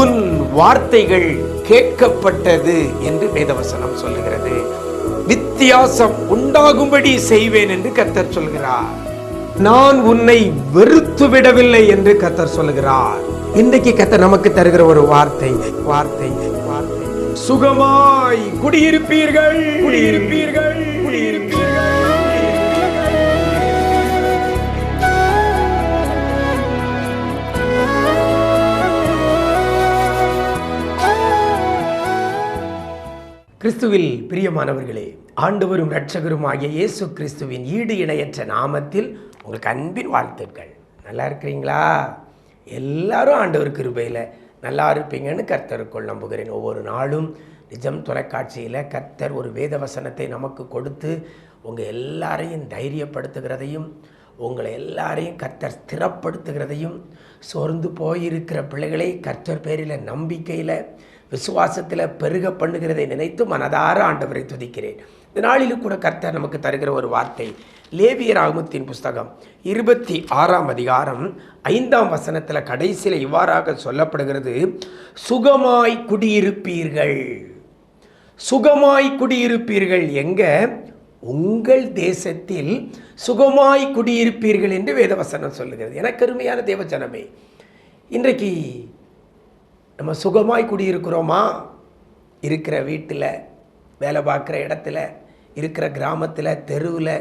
உன் வார்த்தைகள் கேட்கப்பட்டது என்று வேதவசனம் சொல்லுகிறது. வித்தியாசம் உண்டாகும்படி செய்வேன் என்று கத்தர் சொல்கிறார். நான் உன்னை வெறுத்து விடவில்லை என்று கத்தர் சொல்கிறார் இன்றைக்கு கத்தர் நமக்கு தருகிற ஒரு வார்த்தை வார்த்தை வார்த்தை. சுகமாய் குடியிருப்பீர்கள். குடியிருப்பீர்கள். குடியிருப்பீர்கள். கிறிஸ்துவில் பிரியமானவர்களே ஆண்டவரும் இரட்சகரும் ஆகிய இயேசு கிறிஸ்துவின் ஈடு இணையற்ற நாமத்தில் உங்களுக்கு அன்பின் வாழ்த்துக்கள். நல்லா இருக்கிறீங்களா? எல்லாரும் ஆண்டவர் கிருபையில் நல்லா இருப்பீங்கன்னு கர்த்தருக்குள் நம்புகிறேன். ஒவ்வொரு நாளும் நிஜம் தொலைக்காட்சியில் கர்த்தர் ஒரு வேத வசனத்தை நமக்கு கொடுத்து உங்கள் எல்லாரையும் தைரியப்படுத்துகிறதையும் உங்களை எல்லாரையும் கர்த்தர் ஸ்திரப்படுத்துகிறதையும் சோர்ந்து போயிருக்கிற பிள்ளைகளை கர்த்தர் பேரில் நம்பிக்கையில் விசுவாசத்தில் பெருக பண்ணுகிறதை நினைத்து மனதார ஆண்டவரை துதிக்கிறேன். இந்த நாளிலும் கூட கர்த்தர் நமக்கு தருகிற ஒரு வார்த்தை லேவியர் ஆகமத்தின் புஸ்தகம் இருபத்தி ஆறாம் அதிகாரம் ஐந்தாம் வசனத்தில் கடைசியில் இவ்வாறாக சொல்லப்படுகிறது சுகமாய் குடியிருப்பீர்கள். சுகமாய் குடியிருப்பீர்கள் எங்க? உங்கள் தேசத்தில் சுகமாய் குடியிருப்பீர்கள் என்று வேதவசனம் சொல்லுகிறது. எனக்கு அருமையான தேவஜனமே இன்றைக்கு நம்ம சுகமாய் குடியிருக்கிறோமா? இருக்கிற வீட்டில் வேலை பார்க்குற இடத்துல இருக்கிற கிராமத்தில் தெருவில்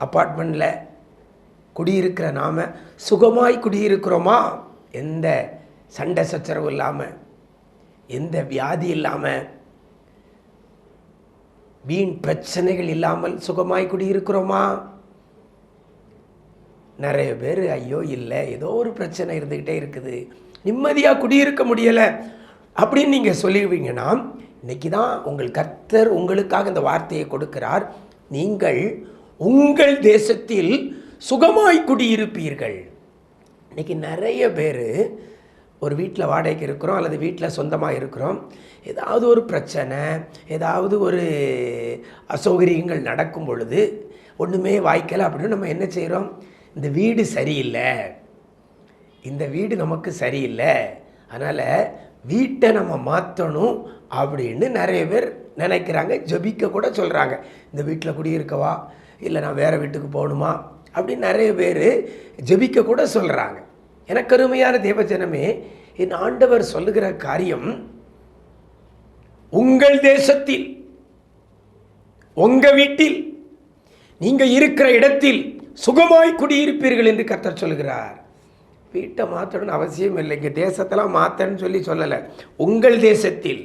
அப்பார்ட்மெண்ட்டில் குடியிருக்கிற நாம் சுகமாய் குடியிருக்கிறோமா? எந்த சண்டை சச்சரவு இல்லாமல் எந்த வியாதி இல்லாமல் வீண் பிரச்சனைகள் இல்லாமல் சுகமாய் குடியிருக்கிறோமா? நிறைய பேர் ஐயோ இல்லை ஏதோ ஒரு பிரச்சனை இருந்துக்கிட்டே இருக்குது. நிம்மதியாக குடியிருக்க முடியலை. அப்படின்னு நீங்கள் சொல்லிடுவீங்கன்னா இன்னைக்கு தான் உங்கள் கர்த்தர் உங்களுக்காக இந்த வார்த்தையை கொடுக்கிறார். நீங்கள் உங்கள் தேசத்தில் சுகமாய் குடியிருப்பீர்கள். இன்னைக்கு நிறைய பேர் ஒரு வீட்டில் வாடகைக்கு இருக்கிறோம் அல்லது வீட்டில் சொந்தமாக இருக்கிறோம். ஏதாவது ஒரு பிரச்சனை ஏதாவது ஒரு அசௌகரியங்கள் நடக்கும் பொழுது ஒன்றுமே வாய்க்கலை அப்படின்னு நம்ம என்ன செய்கிறோம் இந்த வீடு சரியில்லை. இந்த வீடு நமக்கு சரியில்லை. அதனால் வீட்டை நம்ம மாற்றணும் அப்படின்னு நிறைய பேர் நினைக்கிறாங்க ஜபிக்க கூட சொல்கிறாங்க இந்த வீட்டில் குடியிருக்கவா? இல்லை நான் வேறு வீட்டுக்கு போகணுமா? அப்படின்னு நிறைய பேர் ஜபிக்க கூட சொல்கிறாங்க எனக்கு அருமையான தேவஜனமே என் ஆண்டவர் சொல்லுகிற காரியம் உங்கள் தேசத்தில் உங்கள் வீட்டில் நீங்கள் இருக்கிற இடத்தில் சுகமாய் குடியிருப்பீர்கள் என்று கர்த்தர் சொல்கிறார் வீட்டை மாற்றணும்னு அவசியம் இல்லை. இங்கே தேசத்தெல்லாம் மாற்றன்னு சொல்லி சொல்லலை. உங்கள் தேசத்தில்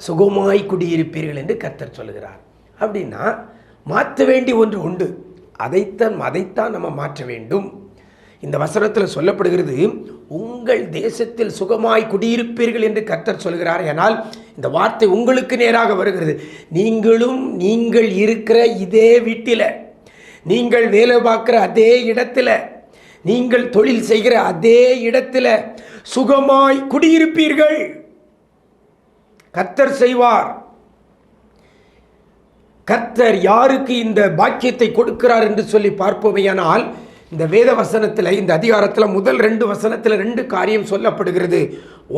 சுகமாய் குடியிருப்பீர்கள் என்று கர்த்தர் சொல்கிறார் அப்படின்னா மாற்ற வேண்டிய ஒன்று உண்டு. அதைத்தான் அதைத்தான் நம்ம மாற்ற வேண்டும். இந்த வசனத்தில் சொல்லப்படுகிறது உங்கள் தேசத்தில் சுகமாய் குடியிருப்பீர்கள் என்று கர்த்தர் சொல்கிறார் ஆனால் இந்த வார்த்தை உங்களுக்கு நேராக வருகிறது. நீங்களும் நீங்கள் இருக்கிற இதே வீட்டில் நீங்கள் வேலை பார்க்குற அதே இடத்துல நீங்கள் தொழில் செய்கிற அதே இடத்துல சுகமாய் குடியிருப்பீர்கள். கத்தர் செய்வார். கத்தர் யாருக்கு இந்த பாக்கியத்தை கொடுக்கிறார் என்று சொல்லி பார்ப்போமையானால் இந்த வேத வசனத்தில் இந்த அதிகாரத்தில் முதல் ரெண்டு வசனத்தில் ரெண்டு காரியம் சொல்லப்படுகிறது.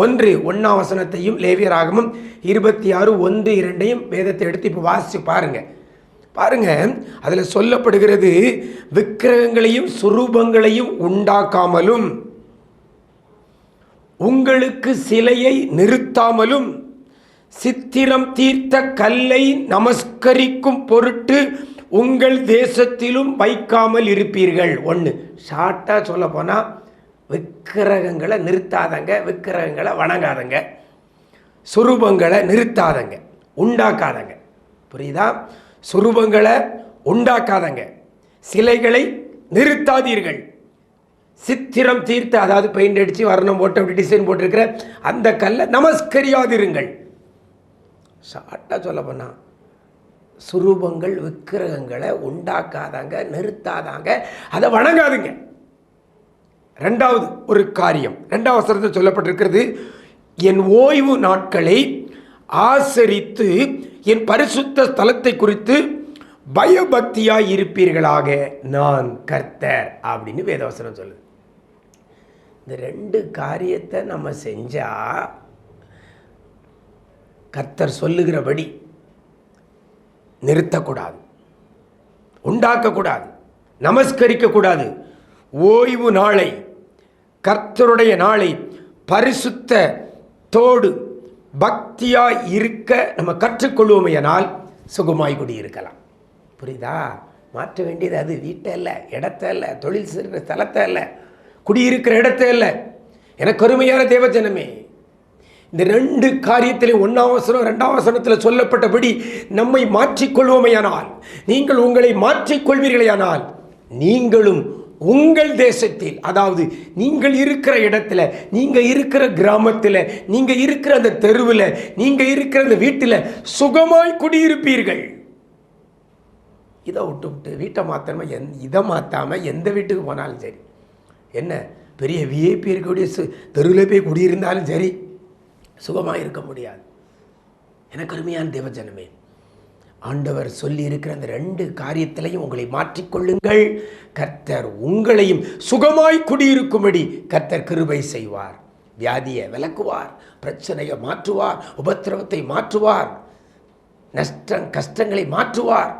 ஒன்று ஒன்றாம் வசனத்தையும் லேவியராகமும் இருபத்தி ஆறு ஒன்று இரண்டையும் வேதத்தை எடுத்து இப்போ வாசித்து பாருங்கள் பாருங்க அதில் சொல்லப்படுகிறது விக்கிரகங்களையும் சுரூபங்களையும் உண்டாக்காமலும் உங்களுக்கு சிலையை நிறுத்தாமலும் சித்திரம் தீர்த்த கல்லை நமஸ்கரிக்கும் பொருட்டு உங்கள் தேசத்திலும் வைக்காமல் இருப்பீர்கள். ஒன்று ஷார்ட்டாக சொல்ல போனால் விக்கிரகங்களை நிறுத்தாதங்க விக்கிரகங்களை வணங்காதங்க சுரூபங்களை நிறுத்தாதங்க உண்டாக்காதங்க. புரியுதா? சுரூபங்களை உண்டாக்காதங்க. சிலைகளை நிறுத்தாதீர்கள். சித்திரம் தீர்த்து அதாவது பெயிண்ட் அடித்து வர்ணம் போட்டு அப்படி டிசைன் போட்டிருக்கிற அந்த கல்லை நமஸ்கரியாதிருங்கள். ஷார்ட்டாக சொல்ல போனால் சுரூபங்கள் விக்கிரகங்களை உண்டாக்காதாங்க நிறுத்தாதாங்க அதை வணங்காதுங்க. ரெண்டாவது ஒரு காரியம் ரெண்டாவது வசனத்தில் சொல்லப்பட்டிருக்கிறது என் ஓய்வு நாட்களை ஆசரித்து என் பரிசுத்த ஸ்தலத்தை குறித்து பயபக்தியாய் இருப்பீர்களாக. நான் கர்த்தர் அப்படின்னு வேதவசனம் சொல்லுது. இந்த ரெண்டு காரியத்தை நம்ம செஞ்சா கர்த்தர் சொல்லுகிறபடி நிறுத்தக்கூடாது. உண்டாக்கக்கூடாது. நமஸ்கரிக்கக்கூடாது. ஓய்வு நாளை கர்த்தருடைய நாளை பரிசுத்த தோடு பக்தியாய் இருக்க நம்ம கற்றுக்கொள்வோமையானால் சுகமாய் குடியிருக்கலாம். புரியுதா? மாற்ற வேண்டியது அது. வீட்டை இல்லை இடத்த இல்லை தொழில் செய்கிற ஸ்தலத்தை இல்லை குடியிருக்கிற இடத்த இல்லை எனக்கு அருமையான தேவஜனமே இந்த ரெண்டு காரியத்திலே ஒன்றாம் வசனம் ரெண்டாம் வசனத்தில் சொல்லப்பட்டபடி நம்மை மாற்றிக்கொள்வோமையானால் நீங்கள் உங்களை மாற்றிக்கொள்வீர்களேயானால் நீங்களும் உங்கள் தேசத்தில் அதாவது நீங்கள் இருக்கிற இடத்துல நீங்கள் இருக்கிற கிராமத்தில் நீங்கள் இருக்கிற அந்த தெருவில் நீங்கள் இருக்கிற அந்த வீட்டில் சுகமாய் குடியிருப்பீர்கள். இதை விட்டு விட்டு வீட்டை மாற்றணுமா எந் இதை மாற்றாமல் எந்த வீட்டுக்கு போனாலும் சரி. என்ன? பெரிய விஐபி இருக்கக்கூடிய சு தெருவில் போய் குடியிருந்தாலும் சரி சுகமாக இருக்க முடியாது. எனக்கு அருமையான தேவஜனமே ஆண்டவர் சொல்லி இருக்கிற அந்த ரெண்டு காரியத்திலையும் உங்களை மாற்றிக்கொள்ளுங்கள். கர்த்தர் உங்களையும் சுகமாய் குடியிருக்கும்படி கர்த்தர் கிருபை செய்வார். வியாதியை விளக்குவார் பிரச்சனையை மாற்றுவார் உபத்திரவத்தை மாற்றுவார் நஷ்டம் கஷ்டங்களை மாற்றுவார்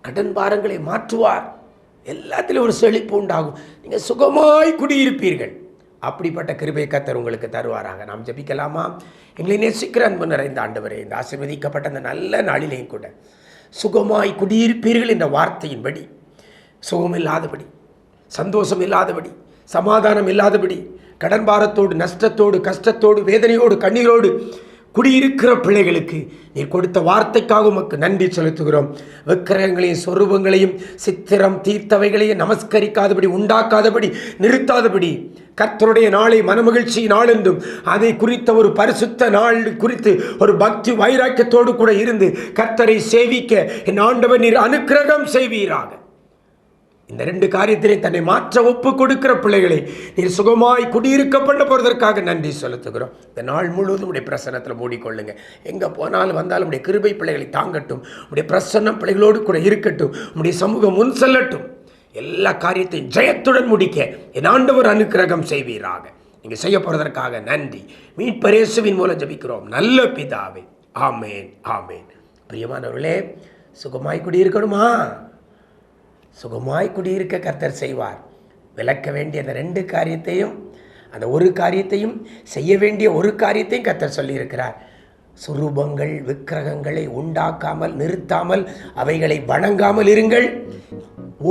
கடன் பாரங்களை மாற்றுவார். எல்லாத்திலும் ஒரு செழிப்பு உண்டாகும். நீங்கள் சுகமாய் குடியிருப்பீர்கள். அப்படிப்பட்ட கிருபை கத்தர் உங்களுக்கு தருவாராக. நாம் ஜபிக்கலாமா? எங்களை நேசிக்கிற அன்பு நிறைந்த ஆண்டவரே இந்த ஆசிர்வதிக்கப்பட்ட அந்த நல்ல நாளிலேயும் கூட சுகமாய் குடியிருப்பீர்கள் என்ற வார்த்தையின்படி சுகம் இல்லாதபடி சந்தோஷம் இல்லாதபடி சமாதானம் இல்லாதபடி கடன் பாரத்தோடு நஷ்டத்தோடு கஷ்டத்தோடு வேதனையோடு கண்ணீரோடு குடியிருக்கிற பிள்ளைகளுக்கு நீ கொடுத்த வார்த்தைக்காக உமக்கு நன்றி செலுத்துகிறோம். விக்கிரகங்களையும் சொரூபங்களையும் சித்திரம் தீர்த்தவைகளையும் நமஸ்கரிக்காதபடி உண்டாக்காதபடி நிறுத்தாதபடி கர்த்தருடைய நாளை மனமகிழ்ச்சி நாளென்றும் அதை குறித்த ஒரு பரிசுத்த நாள் குறித்து ஒரு பக்தி வைராக்கியத்தோடு கூட இருந்து கர்த்தரை சேவிக்க என் ஆண்டவர் நீர் அனுக்கிரகம் செய்வீராக. இந்த ரெண்டு காரியத்திலே தன்னை மாற்ற ஒப்பு கொடுக்கிற பிள்ளைகளை நீர் சுகமாய் குடியிருக்க பண்ண போகிறதற்காக நன்றி செலுத்துகிறோம். இந்த நாள் முழுவதும் உடைய பிரசன்னத்தில் மூடிக்கொள்ளுங்க. எங்கே போனாலும் வந்தாலும் உடைய கிருபை பிள்ளைகளை தாங்கட்டும். உடைய பிரசன்னம் பிள்ளைகளோடு கூட இருக்கட்டும். உடைய சமூகம் முன் செல்லட்டும். எல்லா காரியத்தையும் ஜெயத்துடன் முடிக்க என் ஆண்டவர் அனுக்கிரகம் செய்வீராக. நீங்கள் செய்ய போகிறதற்காக நன்றி. மீட்பரேசுவின் மூலம் ஜபிக்கிறோம். நல்ல பிதாவே. ஆமேன் ஆமேன். பிரியமானவர்களே சுகமாய் குடியிருக்கணுமா? சுகமாய் குடியிருக்க கர்த்தர் செய்வார். விளக்க வேண்டிய அந்த ரெண்டு காரியத்தையும் அந்த ஒரு காரியத்தையும் செய்ய வேண்டிய ஒரு காரியத்தையும் கர்த்தர் சொல்லியிருக்கிறார். சுரூபங்கள் விக்கிரகங்களை உண்டாக்காமல் நிறுத்தாமல் அவைகளை வணங்காமல் இருங்கள்.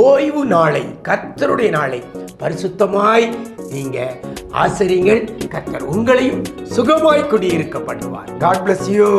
ஓய்வு நாளை கர்த்தருடைய நாளை பரிசுத்தமாய் நீங்க ஆசிரியங்கள். கர்த்தர் உங்களையும் சுகமாய் குடியிருக்க பண்ணுவார் காட் பிளஸ் யூ